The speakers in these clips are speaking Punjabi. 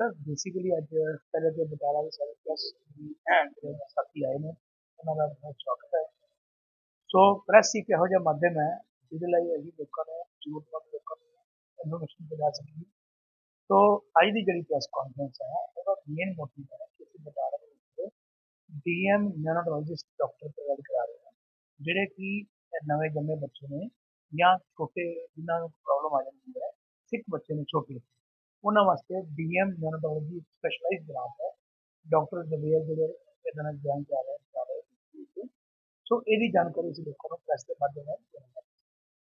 ਸਰ ਬੇਸਿਕਲੀ ਅੱਜ ਪਹਿਲੇ ਤੇ ਬਟਾਲਾ ਦੇ ਸਾਰੇ ਪ੍ਰੈਸ ਦੀ ਸਾਥੀ ਆਏ ਨੇ, ਉਹਨਾਂ ਦਾ ਬਹੁਤ ਸਵਾਗਤ ਹੈ। ਸੋ ਪ੍ਰੈਸ ਇੱਕ ਇਹੋ ਜਿਹਾ ਮਾਧਿਅਮ ਹੈ, ਜਿਹਦੇ ਲਈ ਅਸੀਂ ਲੋਕਾਂ ਨੂੰ ਜ਼ਰੂਰਤਮੰਦ ਲੋਕਾਂ ਨੂੰ ਇਨਫੋਰਮੇਸ਼ਨ ਪਹੁੰਚਾ ਸਕੀਏ। ਸੋ ਅੱਜ ਦੀ ਜਿਹੜੀ ਪ੍ਰੈਸ ਕਾਨਫਰੰਸ ਹੈ ਉਹਦਾ ਮੇਨ ਮੋਟਿਵ ਹੈ ਕਿ ਅਸੀਂ ਬਟਾਲਾ ਦੇ ਵਿੱਚ ਡੀਐਮ ਨਿਊਰੋਲੋਜਿਸਟ ਡਾਕਟਰ ਪ੍ਰੋਵਾਈਡ ਕਰਾ ਰਹੇ ਹਾਂ, ਜਿਹੜੇ ਕਿ ਨਵੇਂ ਜੰਮੇ ਬੱਚੇ ਨੇ ਜਾਂ ਛੋਟੇ, ਜਿਨ੍ਹਾਂ ਨੂੰ ਪ੍ਰੋਬਲਮ ਆ ਜਾਂਦੀ ਹੈ, ਸਿੱਖ ਬੱਚੇ ਨੇ, ਛੋਟੇ ਉਹਨਾਂ ਵਾਸਤੇ ਡੀਐਮ ਨਿਊਰੋਲੋਜੀ ਸਪੈਸ਼ਲਾਈਜ਼ਡ ਬ੍ਰਾਂਚ ਹੈ। ਡਾਕਟਰ ਦਵੇਰ ਜਿਹੜੇ ਇਹਦੇ ਨਾਲ ਜਾਣ ਕਰ ਰਹੇ ਸਾਰੇ ਸੋ ਇਹਦੀ ਜਾਣਕਾਰੀ ਅਸੀਂ ਲੋਕਾਂ ਨੂੰ, ਪ੍ਰੈਸ ਦੇ ਮਾਧਿਅਮ ਨਾਲ ਦੇਣਾ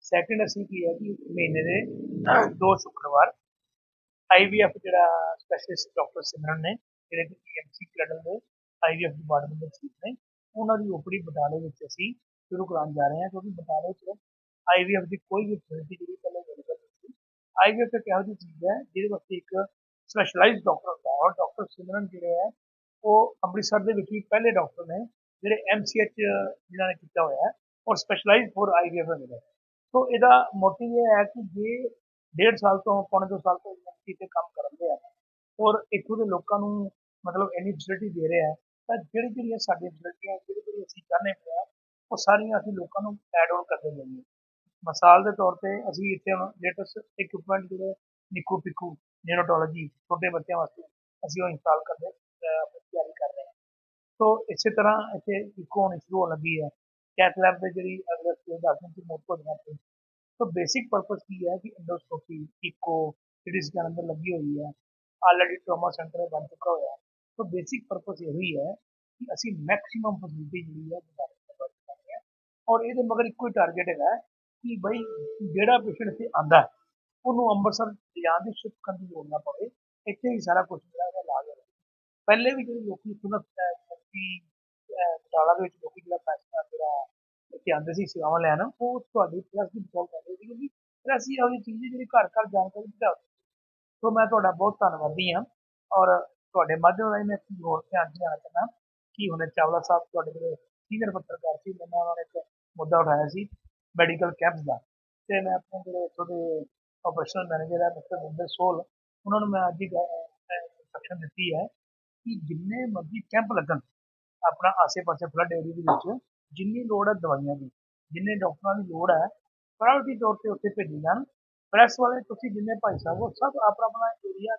ਸੈਕੰਡ ਅਸੀਂ ਕੀ ਹੈ ਕਿ ਮਹੀਨੇ ਦੇ ਦੋ ਸ਼ੁੱਕਰਵਾਰ ਆਈਵੀਐਫ ਜਿਹੜਾ ਸਪੈਸ਼ਲਿਸਟ ਡਾਕਟਰ ਸਿਮਰਨ ਨੇ, ਜਿਹੜੇ ਕਿ ਪੀਐਮਸੀ ਕਲਡਲ ਦੇ ਆਈਵੀਐਫ ਡਿਪਾਰਟਮੈਂਟ ਦੇ ਚੀਫ ਨੇ, ਉਹਨਾਂ ਦੀ ਓਪੜੀ ਬਟਾਲੇ ਵਿੱਚ ਅਸੀਂ ਸ਼ੁਰੂ ਕਰਾਉਣ ਜਾ ਰਹੇ ਹਾਂ, ਕਿਉਂਕਿ ਬਟਾਲੇ 'ਚ ਆਈਵੀਐਫ ਦੀ ਕੋਈ ਵੀ ਫੈਸਿਲਿਟੀ ਜਿਹੜੀ ਪਹਿਲੇ ਅਵੇਲੇਬਲ ਆਈਵੀਐਫ ਇੱਕ ਇਹੋ ਜਿਹੀ ਚੀਜ਼ ਹੈ ਜਿਹਦੇ ਵਾਸਤੇ ਇੱਕ ਸਪੈਸ਼ਲਾਈਜ਼ਡ ਡਾਕਟਰ ਹੁੰਦਾ ਔਰ ਡਾਕਟਰ ਸਿਮਰਨ ਜਿਹੜੇ ਹੈ, ਉਹ ਅੰਮ੍ਰਿਤਸਰ ਦੇ ਵਿੱਚ ਵੀ ਪਹਿਲੇ ਡਾਕਟਰ ਨੇ, ਜਿਹੜੇ ਐਮਸੀਐਚ ਜਿਨ੍ਹਾਂ ਨੇ ਕੀਤਾ ਹੋਇਆ ਹੈ, ਔਰ ਸਪੈਸ਼ਲਾਈਜ਼ਡ ਫॉर ਆਈਵੀਐਫ ਮਿਲੇ ਸੋ ਇਹਦਾ ਮੋਟਿਵ ਇਹ ਹੈ ਕਿ ਜੇ ਡੇਢ ਸਾਲ ਤੋਂ, ਪੌਣੇ ਦੋ ਸਾਲ ਤੋਂ ਯੂਨੀਵਰਸਿਟੀ ਤੇ ਕੰਮ ਕਰਦੇ ਆ, ਔਰ ਇੱਥੋਂ ਦੇ ਲੋਕਾਂ ਨੂੰ ਮਤਲਬ ਇੰਨੀ ਫੈਸਿਲਿਟੀ ਦੇ ਰਿਹਾ ਤਾਂ ਜਿਹੜੀ ਜਿਹੜੀਆਂ ਸਾਡੀਆਂ ਫੈਸਿਲਿਟੀਆਂ ਜਿਹੜੀ ਜਿਹੜੀ ਅਸੀਂ ਚਾਹੁੰਦੇ ਪਿਆ ਉਹ ਸਾਰੀਆਂ ਅਸੀਂ ਲੋਕਾਂ ਨੂੰ ਐਡ ਆਨ ਕਰਦੇ ਜਾਈਏ। ਮਿਸਾਲ ਦੇ ਤੌਰ ਤੇ ਅਸੀਂ ਇੱਥੇ ਹੁਣ ਲੇਟੈਸਟ ਇਕਵਿਪਮੈਂਟ ਜਿਹੜੇ ਨਿੱਕੂ ਪਿੱਕੂ ਨਿਊਰੋਟੋਲੋਜੀ ਛੋਟੇ ਬੱਚਿਆਂ ਵਾਸਤੇ ਅਸੀਂ ਉਹ ਇੰਸਟਾਲ ਕਰਦੇ ਤਿਆਰੀ ਕਰ ਰਹੇ ਹਾਂ। ਸੋ ਇਸੇ ਤਰ੍ਹਾਂ ਇੱਥੇ ਇਕੋ ਹੋਣੀ ਸ਼ੁਰੂ ਹੋਣ ਲੱਗੀ ਹੈ। ਕੈਥ ਲੈਬ ਦੇ ਜਿਹੜੀ ਅਗਲੇ ਸਟੇਜ ਦਾ ਅਸੀਂ ਮੋਟ ਹੋ ਜਾਣਾ ਸੋ ਬੇਸਿਕ ਪਰਪਸ ਕੀ ਹੈ ਕਿ ਐਂਡੋਸਕੋਪੀ ਇਕੋ ਜਿਹੜੀ ਸਕੈਨ ਅੰਦਰ ਲੱਗੀ ਹੋਈ ਹੈ ਆਲਰੇਡੀ ਟਰੋਮਾ ਸੈਂਟਰ ਬਣ ਚੁੱਕਾ ਹੋਇਆ। ਸੋ ਬੇਸਿਕ ਪਰਪਸ ਇਹ ਹੀ ਹੈ ਕਿ ਅਸੀਂ ਮੈਕਸਿਮਮ ਫੈਸਿਲਿਟੀ ਜਿਹੜੀ ਹੈ ਕਰਦੇ ਹਾਂ। ਔਰ ਇਹਦੇ ਮਗਰ ਇੱਕੋ ਹੀ ਟਾਰਗੇਟ ਹੈਗਾ ਕਿ ਬਈ ਜਿਹੜਾ ਪੇਸ਼ੈਂਟ ਇੱਥੇ ਆਂਦਾ ਉਹਨੂੰ ਅੰਮ੍ਰਿਤਸਰ ਲਿਜਾਣ ਦੀ ਸ਼ਿਫਟ ਕਰਨ ਦੀ ਲੋੜ ਨਾ ਪਵੇ, ਇੱਥੇ ਹੀ ਸਾਰਾ ਕੁਝ ਜਿਹੜਾ ਹੈ ਇਲਾਜ ਹੋ ਪਹਿਲੇ ਵੀ ਜਿਹੜੇ ਲੋਕੀ ਇੱਥੋਂ ਕਿ ਬਟਾਲਾ ਦੇ ਵਿੱਚ ਲੋਕੀ ਜਿਹੜਾ ਪੈਸਾ ਜਿਹੜਾ ਇੱਥੇ ਆਉਂਦੇ ਸੀ, ਸੇਵਾਵਾਂ ਲੈਣ, ਉਹ ਤੁਹਾਡੀ ਪ੍ਰੈਸ ਦੀ ਬਚਾਓ ਕਰਦੇ ਸੀ ਕਿਉਂਕਿ ਪ੍ਰੈਸ ਹੀ ਉਹਦੀ ਚੀਜ਼ ਜਿਹੜੀ ਘਰ ਘਰ ਜਾਣਕਾਰੀ ਪਹੁੰਚਾ ਸੋ ਮੈਂ ਤੁਹਾਡਾ ਬਹੁਤ ਧੰਨਵਾਦੀ ਹਾਂ ਔਰ ਤੁਹਾਡੇ ਮਾਧਿਅਮ ਰਾਹੀਂ ਮੈਂ ਇੱਕ ਹੋਰ ਧਿਆਨ ਦੇਣਾ ਚਾਹੁੰਦਾ ਕਿ ਹੁਣੇ ਚਾਵਲਾ ਸਾਹਿਬ ਤੁਹਾਡੇ ਕੋਲ ਸੀਨੀਅਰ ਪੱਤਰਕਾਰ ਸੀ ਮੈਨੂੰ ਉਹਨਾਂ ਨੇ ਇੱਕ ਮੁੱਦਾ ਉਠਾਇਆ ਸੀ ਮੈਡੀਕਲ ਕੈਂਪਸ ਦਾ। ਤੇ ਮੈਂ ਆਪਣੇ ਜਿਹੜੇ ਇੱਥੋਂ ਦੇ ਆਪਰੇਸ਼ਨਲ ਮੈਨੇਜਰ ਹੈ ਮਿਸਟਰ ਵਿੰਦਰ ਸੋਲ, ਉਹਨਾਂ ਨੂੰ ਮੈਂ ਅੱਜ ਹੀ ਇੰਸਟਰਕਸ਼ਨ ਦਿੱਤੀ ਹੈ ਕਿ ਜਿੰਨੇ ਮਰਜ਼ੀ ਕੈਂਪ ਲੱਗਣ, ਆਪਣਾ ਆਸੇ-ਪਾਸੇ ਫਲੱਡ ਏਰੀਆ ਦੇ ਵਿੱਚ, ਜਿੰਨੀ ਲੋੜ ਹੈ ਦਵਾਈਆਂ ਦੀ, ਜਿੰਨੇ ਡਾਕਟਰਾਂ ਦੀ ਲੋੜ ਹੈ ਪ੍ਰਾਇੋਰਟੀ ਤੌਰ ਤੇ ਉੱਥੇ ਭੇਜੀ ਜਾਣ। ਪ੍ਰੈਸ ਵਾਲੇ, ਤੁਸੀਂ ਜਿੰਨੇ ਭਾਈ ਸਾਹਿਬ ਹੋ, ਸਭ ਆਪਣਾ ਆਪਣਾ ਏਰੀਆ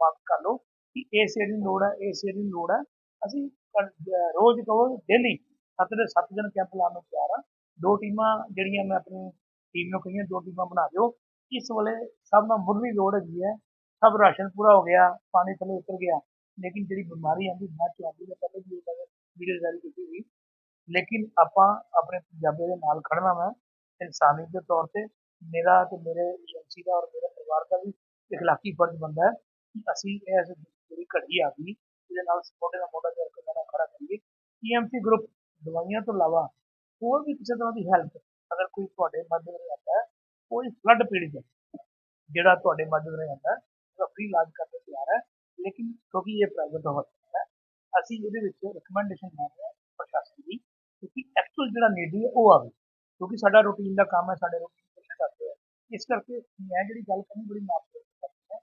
ਮਾਰਕ ਕਰ ਲਓ ਕਿ ਇਸ ਏਰੀਆ ਦੀ ਲੋੜ ਹੈ, ਇਸ ਏਰੀਆ ਦੀ ਲੋੜ ਹੈ। ਅਸੀਂ ਰੋਜ਼ ਕਹੋ ਡੇਲੀ ਸੱਤ ਦੇ ਸੱਤ ਦਿਨ ਕੈਂਪ ਲਾਉਣ ਨੂੰ ਤਿਆਰ ਹਾਂ। ਦੋ ਟੀਮਾਂ ਜਿਹੜੀਆਂ ਮੈਂ ਆਪਣੀ ਟੀਮ ਨੂੰ ਕਹੀਆਂ, ਦੋ ਟੀਮਾਂ ਬਣਾ ਦਿਓ। ਇਸ ਵੇਲੇ ਸਭ ਨਾਲ ਮੁੱਢਲੀ ਲੋੜ ਹੈਗੀ ਹੈ। ਸਭ ਰਾਸ਼ਨ ਪੂਰਾ ਹੋ ਗਿਆ, ਪਾਣੀ ਥੱਲੇ ਉਤਰ ਗਿਆ। ਲੇਕਿਨ ਜਿਹੜੀ ਬਿਮਾਰੀ ਆਂਦੀ ਬਾਅਦ ਚ ਆਉਂਦੀ ਹੈ, ਪਹਿਲੇ ਵੀ ਵੀਡੀਓ ਜਾਰੀ ਕੀਤੀ ਸੀ। ਲੇਕਿਨ ਆਪਾਂ ਆਪਣੇ ਪੰਜਾਬੀ ਦੇ ਨਾਲ ਖੜਨਾ ਵਾ ਇਨਸਾਨੀਅਤ ਦੇ ਤੌਰ ਤੇ ਮੇਰਾ ਤੇ ਮੇਰੇ ਏਜੰਸੀ ਦਾ ਔਰ ਮੇਰੇ ਪਰਿਵਾਰ ਦਾ ਵੀ ਇਖਲਾਕੀ ਫਰਜ਼ ਬੰਦਾ ਹੈ ਕਿ ਅਸੀਂ ਇਸ ਜਿਹੜੀ ਘੜੀ ਆ ਗਈ ਜਿਹਦੇ ਨਾਲ ਸਪੋਰਟ ਦਾ ਮੋਢਾ ਜੋੜ ਕੇ ਨਾਲ ਖੜਾ ਕਰੀਏ। ਈਐਮਸੀ ਗਰੁੱਪ ਦਵਾਈਆਂ ਤੋਂ ਇਲਾਵਾ ਹੋਰ ਵੀ ਕਿਸੇ ਤਰ੍ਹਾਂ ਦੀ ਹੈਲਪ ਅਗਰ ਕੋਈ ਤੁਹਾਡੇ ਮਾਧਿਅਮ ਰਾਹੀਂ ਆਉਂਦਾ ਹੈ, ਕੋਈ ਫਲੱਡ ਪੀੜਿਤ ਹੈ ਜਿਹੜਾ ਤੁਹਾਡੇ ਮਾਧਿਅਮ ਰਾਹੀਂ ਆਉਂਦਾ ਉਹਦਾ ਫ੍ਰੀ ਇਲਾਜ ਕਰਨ ਨੂੰ ਤਿਆਰ ਹੈ, ਲੇਕਿਨ ਕਿਉਂਕਿ ਇਹ ਪ੍ਰਾਈਵੇਟ ਹਸਪਤਾਲ ਹੈ, ਅਸੀਂ ਇਹਦੇ ਵਿੱਚ ਰეკਮੈਂਡੇਸ਼ਨ ਕਰ ਰਹੇ ਹਾਂ ਪ੍ਰਸ਼ਾਸਨ ਦੀ ਕਿਉਂਕਿ ਐਕਚੁਅਲ ਜਿਹੜਾ ਨੀਡੀ ਹੈ ਉਹ ਆਵੇ, ਕਿਉਂਕਿ ਸਾਡਾ ਰੂਟੀਨ ਦਾ ਕੰਮ ਹੈ, ਸਾਡੇ ਰੂਟੀਨ ਪੇਸ਼ੈਂਟ ਆਉਂਦੇ ਆ ਇਸ ਕਰਕੇ ਮੈਂ ਜਿਹੜੀ ਗੱਲ ਕਰਨੀ ਬੜੀ ਮਾਪੇ ਹੈ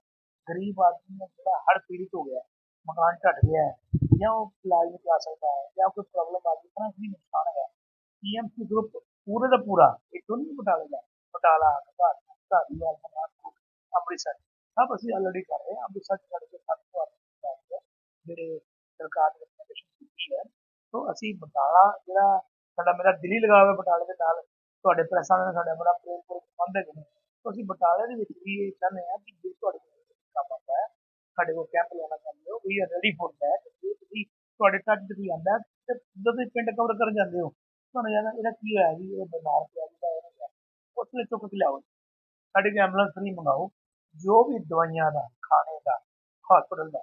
ਗਰੀਬ ਆਦਮੀ ਨੇ ਜਿਹੜਾ ਹੜ ਪੀੜਿਤ ਹੋ ਗਿਆ, ਮਕਾਨ ਢੱਟ ਗਿਆ ਜਾਂ ਉਹ ਇਲਾਜ ਨਹੀਂ ਕਰਾ ਸਕਦਾ ਹੈ, ਜਾਂ ਕੋਈ ਪ੍ਰੋਬਲਮ ਆ ਗਈ ਤਾਂ ਵੀ ਨੁਕਸਾਨ ਹੈ ਪੀਐਮਸੀ ਗਰੁੱਪ ਪੂਰੇ ਦਾ ਪੂਰਾ, ਇਹ ਤੋਂ ਨਹੀਂ ਬਟਾਲੇ ਦਾ? ਬਟਾਲਾ ਅਖਬਾਰ ਧਾਰੀਵਾਲ ਮਾਨਸਾ ਅੰਮ੍ਰਿਤਸਰ। ਸਭ ਅਸੀਂ ਆਲਰੇਡੀ ਕਰ ਰਹੇ ਹਾਂ, ਅੰਮ੍ਰਿਤਸਰ ਛੱਡ ਕੇ ਸਭ ਤੋਂ ਆਪ ਜਿਹੜੇ ਸਰਕਾਰ ਦੇ ਰਿਕਮੈਂਡੇਸ਼ਨ ਕੀਤੀ ਹੈ। ਤੋਂ ਅਸੀਂ ਬਟਾਲਾ, ਜਿਹੜਾ ਸਾਡਾ ਮੇਰਾ ਦਿੱਲੀ ਲਗਾਵਾ ਬਟਾਲੇ ਦੇ ਨਾਲ, ਤੁਹਾਡੇ ਪ੍ਰੈਸਾਂ ਨਾਲ ਸਾਡਾ ਬੜਾ ਪ੍ਰੇਮ ਪੂਰਕ ਸੰਬੰਧ ਹੈ। ਤੋਂ ਅਸੀਂ ਬਟਾਲੇ ਦੇ ਵਿੱਚ ਵੀ ਇਹ ਚਾਹੁੰਦੇ ਹਾਂ ਕਿ ਜੇ ਤੁਹਾਡੇ ਕੰਮ ਆਉਂਦਾ ਹੈ, ਸਾਡੇ ਕੋਲ ਕੈਂਪ ਲੈਣਾ ਚਾਹੁੰਦੇ ਹੋ, ਵੀ ਆਲਰੇਡੀ ਫੋਨ ਹੈ ਜੇ ਤੁਸੀਂ ਤੁਹਾਡੇ ਟੱਚ ਤੇ ਆਉਂਦਾ ਤੇ ਜਦੋਂ ਤੁਸੀਂ ਪਿੰਡ ਕਵਰ ਕਰਨ ਜਾਂਦੇ ਹੋ ਤੁਹਾਨੂੰ ਯਾਰ ਇਹਦਾ ਕੀ ਹੋਇਆ ਜੀ? ਇਹ ਬਿਮਾਰ ਪਿਆ ਜੀ ਦਾ ਇਹਨੇ ਉਸ ਲਈ ਚੁੱਕ ਕੇ ਲਿਆਓ ਸਾਡੀ ਐਂਬੂਲੈਂਸ ਫ੍ਰੀ ਮੰਗਾਓ। ਜੋ ਵੀ ਦਵਾਈਆਂ ਦਾ, ਖਾਣੇ ਦਾ ਹਸਪੀਟਲ ਦਾ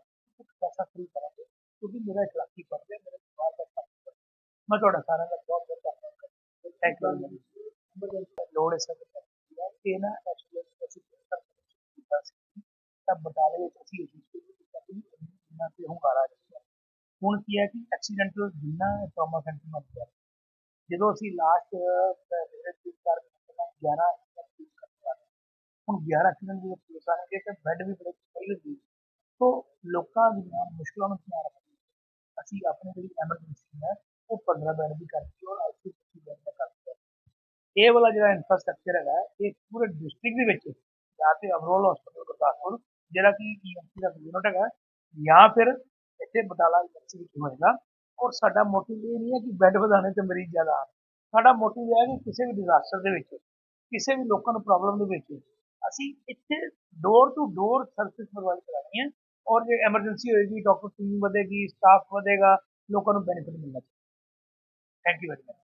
ਪੈਸਾ ਫ੍ਰੀ ਕਰਾਂਗੇ। ਕਿਉਂਕਿ ਮੇਰਾ ਇਖਲਾਕੀ ਫਰਜ਼ ਹੈ, ਮੇਰੇ ਪਰਿਵਾਰ ਦਾ ਫਰਜ਼ ਮੈਂ ਤੁਹਾਡਾ ਸਾਰਿਆਂ ਦਾ ਬਹੁਤ ਬਹੁਤ ਧੰਨਵਾਦ ਥੈਂਕ ਯੂ ਲੋੜ ਹੈ ਸਭ ਇਹ ਨਾ ਐਕਚੁਅਲੀ ਅਸੀਂ ਕੀਤਾ ਸੀ। ਤਾਂ ਬਟਾਲੇ ਵਿੱਚ ਅਸੀਂ ਇਹ ਚੀਜ਼ ਕੀਤਾ ਸੀ ਇਹਨਾਂ ਤੇ ਹੁੰਗਾਰਾ ਦਿੱਤਾ ਹੁਣ ਕੀ ਹੈ ਕਿ ਐਕਸੀਡੈਂਟਲ ਜਿੰਨਾ ਟਰਾਮਾ ਸੈਂਟਰ ਨੂੰ ਗਿਆ ਜਦੋਂ ਅਸੀਂ ਲਾਸਟ ਜਿਹੜੇ ਕਰ 11 ਹੁਣ 11 ਐਕਸੀਡੈਂਟ ਦੇ ਪੁਲਿਸ ਆਣਗੇ ਕਿ ਬੈੱਡ ਵੀ ਬੜੇ ਪਹਿਲੇ ਦੀ तो ਲੋਕਾਂ ਦੀਆਂ ਮੁਸ਼ਕਲਾਂ ਨੂੰ ਧਿਆਨ ਰੱਖਦੇ ਅਸੀਂ ਆਪਣੀ ਜਿਹੜੀ ਐਮਰਜੈਂਸੀ ਹੈ, ਉਹ 15 ਬੈੱਡ ਦੀ ਕਰਤੀ ਔਰ ਆਈਸੀਯੂ 25 ਬੈੱਡ ਦਾ ਕਰਤੀ ਇਹ ਵਾਲਾ ਜਿਹੜਾ ਇਨਫਰਾਸਟ੍ਰਕਚਰ ਹੈਗਾ, ਇਹ ਪੂਰੇ ਡਿਸਟ੍ਰਿਕਟ ਦੇ ਵਿੱਚ ਜਾਂ ਤੇ ਅਮਰੋਲ ਹਸਪਤਾਲ ਗੁਰਦਾਸਪੁਰ, ਜਿਹੜਾ ਕਿ ਈਐਮਸੀ ਦਾ ਯੂਨਿਟ ਹੈਗਾ, ਜਾਂ ਫਿਰ ਇੱਥੇ ਬਟਾਲਾ ਈਐਮਸੀ ਵਿੱਚ ਹੋਏਗਾ। ਔਰ ਸਾਡਾ ਮੋਟਿਵ ਇਹ ਨਹੀਂ ਹੈ ਕਿ ਬੈੱਡ ਵਧਾਉਣੇ ਤੇ ਮਰੀਜ਼ ਜ਼ਿਆਦਾ ਆਉਣ। ਸਾਡਾ ਮੋਟਿਵ ਇਹ ਹੈ ਕਿ ਕਿਸੇ ਵੀ ਡਿਜ਼ਾਸਟਰ ਦੇ ਵਿੱਚ, ਕਿਸੇ ਵੀ ਲੋਕਾਂ ਨੂੰ ਪ੍ਰੋਬਲਮ ਦੇ ਵਿੱਚ ਅਸੀਂ ਇੱਥੇ door to door service provide ਕਰਾਉਣੀ ਹੈ ਔਰ ਜੇ ਐਮਰਜੈਂਸੀ ਹੋਏਗੀ ਡਾਕਟਰ ਟੀਮ ਵਧੇਗੀ ਸਟਾਫ ਵਧੇਗਾ, ਲੋਕਾਂ ਨੂੰ ਬੈਨੀਫਿਟ ਮਿਲਣਾ ਚਾਹੀਦਾ। Thank you very much